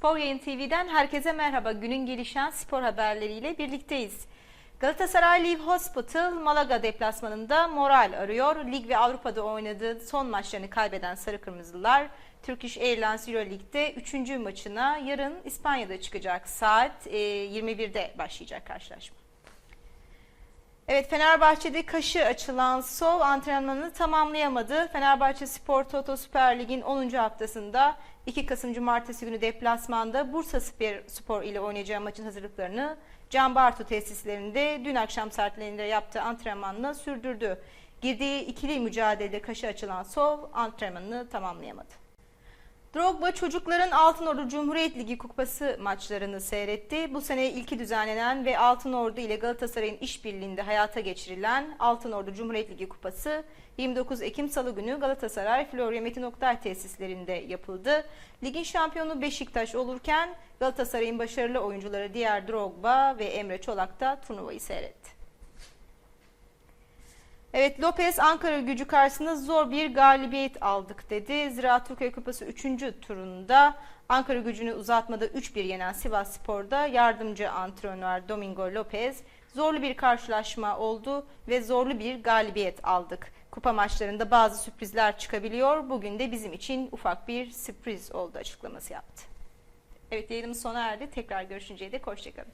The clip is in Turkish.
Spor Yayın TV'den herkese merhaba. Günün gelişen spor haberleriyle birlikteyiz. Galatasaray Live Hospital Malaga deplasmanında moral arıyor. Lig ve Avrupa'da oynadığı son maçlarını kaybeden Sarı Kırmızılar Turkish Airlines Euro Lig'de 3. maçına yarın İspanya'da çıkacak. Saat e, 21'de başlayacak karşılaşma. Evet Fenerbahçe'de kaşı açılan Sov antrenmanını tamamlayamadı. Fenerbahçe Spor Toto Süper Lig'in 10. haftasında 2 Kasım Cumartesi günü deplasmanda Bursa Spor, ile oynayacağı maçın hazırlıklarını Can Bartu tesislerinde dün akşam saatlerinde yaptığı antrenmanla sürdürdü. Girdiği ikili mücadelede kaşı açılan Sov antrenmanını tamamlayamadı. Drogba çocukların Altınordu Cumhuriyet Ligi Kupası maçlarını seyretti. Bu sene ilki düzenlenen ve Altınordu ile Galatasaray'ın işbirliğinde hayata geçirilen Altınordu Cumhuriyet Ligi Kupası 29 Ekim Salı günü Galatasaray Florya Metin Oktay tesislerinde yapıldı. Ligin şampiyonu Beşiktaş olurken Galatasaray'ın başarılı oyuncuları diğer Drogba ve Emre Çolak da turnuvayı seyretti. Evet Lopez Ankara gücü karşısında zor bir galibiyet aldık dedi. Ziraat Türkiye Kupası 3. turunda Ankara gücünü uzatmada 3-1 yenen Sivas Spor'da yardımcı antrenör Domingo Lopez zorlu bir karşılaşma oldu ve zorlu bir galibiyet aldık. Kupa maçlarında bazı sürprizler çıkabiliyor. Bugün de bizim için ufak bir sürpriz oldu açıklaması yaptı. Evet yayınımız sona erdi. Tekrar görüşünceye dek hoşçakalın.